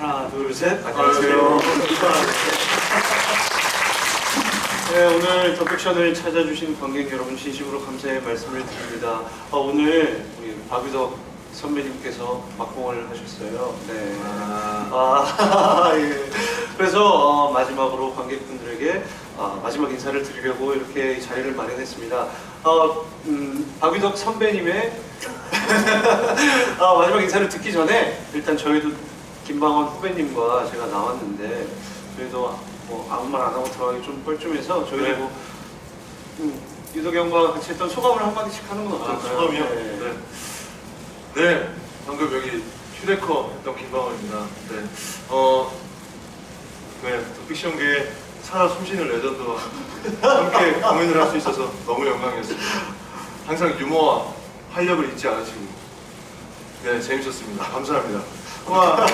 하나, 둘, 셋. 안녕하세요. 네, 오늘 더픽션을 찾아주신 관객 여러분 진심으로 감사의 말씀을 드립니다. 아, 오늘 우리 박유덕 선배님께서 막공을 하셨어요. 네. 아, 예. 그래서 어, 마지막으로 관객분들에게 아, 마지막 인사를 드리려고 이렇게 이 자리를 마련했습니다. 어, 음, 박유덕 선배님의 아, 마지막 인사를 듣기 전에 일단 저희도 김방원 후배님과 제가 나왔는데 저희도 뭐 아무 말 안 하고 들어가기 좀 뻘쭘해서 저희도 네. 뭐 음, 유덕 형과 같이 했던 소감을 한마디씩 하는 건 아, 어떨까요? 소감이요? 네. 네. 네, 방금 여기 휴대커 했던 김방원입니다. 네, 어, 네, 픽션계에 살아 숨쉬는 레전드와 함께 공연을 할 수 있어서 너무 영광이었습니다. 항상 유머와 활력을 잊지 않으시고, 네, 재밌었습니다. 감사합니다. 와,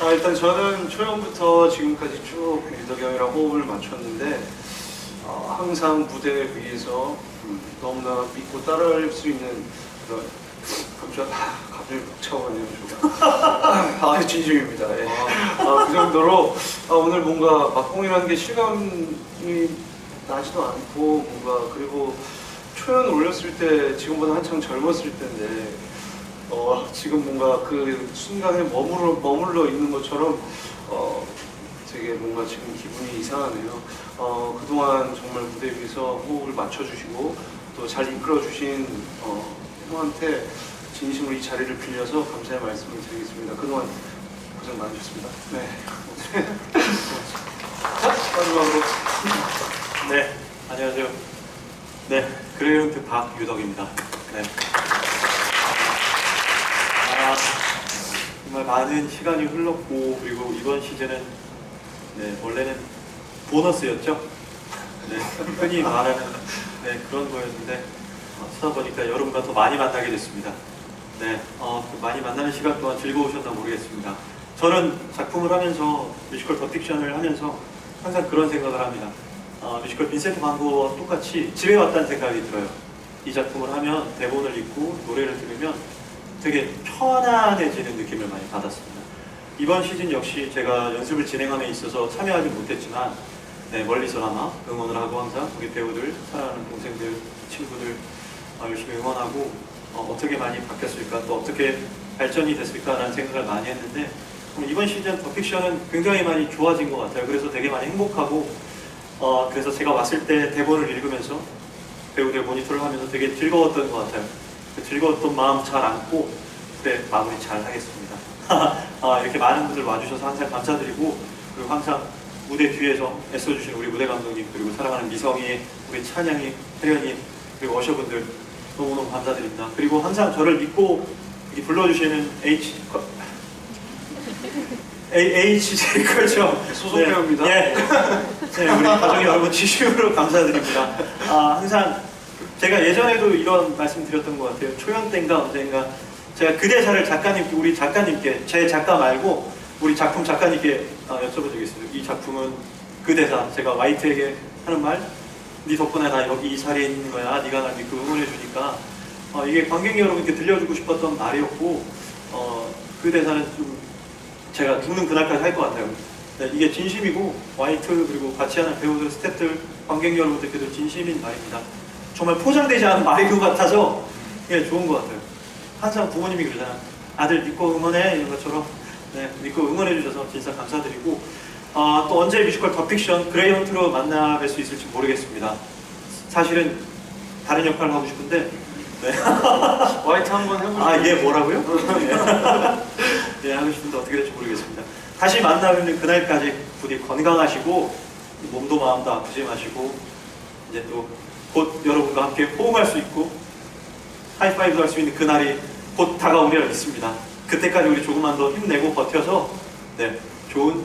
아, 일단 저는 초연부터 지금까지 쭉 유덕 형이랑 호흡을 맞췄는데 어, 항상 무대 위에서 음, 너무나 믿고 따라할 수 있는 그런 갑자기 아, 갑자기 벅차오네요 아 진심입니다. 예. 아, 그 정도로 아, 오늘 뭔가 막공이라는 게 실감이 나지도 않고 뭔가 그리고 초연 올렸을 때 지금보다 한창 젊었을 때인데 어, 지금 뭔가 그 순간에 머물러, 머물러 있는 것처럼 어, 되게 뭔가 지금 기분이 이상하네요. 어, 그동안 정말 무대 위에서 호흡을 맞춰주시고 또 잘 이끌어주신 어, 형한테 진심으로 이 자리를 빌려서 감사의 말씀을 드리겠습니다. 그동안 고생 많으셨습니다. 네. 자, 마지막으로 네, 안녕하세요. 네, 그레이런트 박유덕입니다. 네. 아, 정말 많은 시간이 흘렀고, 그리고 이번 시즌은, 네, 원래는 보너스였죠. 네, 흔히 말하는 네, 그런 거였는데, 어, 쓰다 보니까 여러분과 더 많이 만나게 됐습니다. 네, 어, 그 많이 만나는 시간 동안 즐거우셨나 모르겠습니다. 저는 작품을 하면서, 뮤지컬 더 픽션을 하면서 항상 그런 생각을 합니다. 어, 뮤지컬 빈센트 반 고와 똑같이 집에 왔다는 생각이 들어요. 이 작품을 하면 대본을 읽고 노래를 들으면 되게 편안해지는 느낌을 많이 받았습니다. 이번 시즌 역시 제가 연습을 진행함에 있어서 참여하지 못했지만 네, 멀리서나마 응원을 하고 항상 우리 배우들, 사랑하는 동생들, 친구들 어, 열심히 응원하고 어, 떻게 많이 바뀌었을까 또 어떻게 발전이 됐을까라는 생각을 많이 했는데 어, 이번 시즌 더 픽션은 굉장히 많이 좋아진 것 같아요. 그래서 되게 많이 행복하고 어, 그래서 제가 왔을 때 대본을 읽으면서 배우들 모니터를 하면서 되게 즐거웠던 것 같아요. 그 즐거웠던 마음 잘 안고 그래 마무리 잘 하겠습니다. 아, 이렇게 많은 분들 와주셔서 항상 감사드리고 그리고 항상 무대 뒤에서 애써주신 우리 무대 감독님 그리고 사랑하는 미성이 우리 찬양이 혜련이 그리고 어셔분들 너무너무 감사드립니다. 그리고 항상 저를 믿고 불러주시는 H A, HJ 그렇죠. 소속 배우입니다. 예. 네, 우리 가족 여러분 진심으로 감사드립니다. 아, 항상 제가 예전에도 이런 말씀 드렸던 것 같아요. 초연 때인가 언젠가 제가 그 대사를 작가님께 우리 작가님께 제 작가 말고 우리 작품 작가님께 어, 있어요. 이 작품은 그 대사 제가 와이트에게 하는 말, 네 덕분에 나 여기 이 자리에 있는 거야. 네가 날 믿고 응원해 주니까 어, 이게 관객 여러분께 들려주고 싶었던 말이었고 어, 그 대사는 좀 제가 죽는 그날까지 할 것 같아요. 네, 이게 진심이고 와이트 그리고 같이 하는 배우들, 스태프들, 관객 여러분들께도 진심인 말입니다. 정말 포장되지 않은 것 같아서 예, 좋은 것 같아요. 항상 부모님이 그러잖아요. 아들 믿고 응원해 이런 것처럼 네, 믿고 응원해 주셔서 진짜 감사드리고 아, 또 언제 뮤지컬 더 픽션 그레이언트로 만나 뵐 수 있을지 모르겠습니다. 사실은 다른 역할을 하고 싶은데 네. 화이트 한번 해보시죠. 아, 예, 뭐라고요? 예, 예, 하고 싶은데 어떻게 될지 모르겠습니다. 다시 만나면 그날까지 부디 건강하시고 몸도 마음도 아프지 마시고 이제 또 곧 여러분과 함께 호응할 수 있고 하이파이브 할 수 있는 그날이 곧 다가오리라 믿습니다. 그때까지 우리 조금만 더 힘내고 버텨서 네, 좋은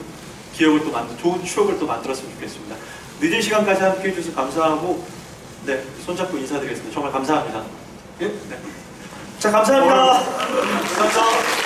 기억을 또 만들, 좋은 추억을 또 만들었으면 좋겠습니다. 늦은 시간까지 함께 해주셔서 감사하고 네, 손잡고 인사드리겠습니다. 정말 감사합니다. 예? 네. 자, 감사합니다. 감사합니다.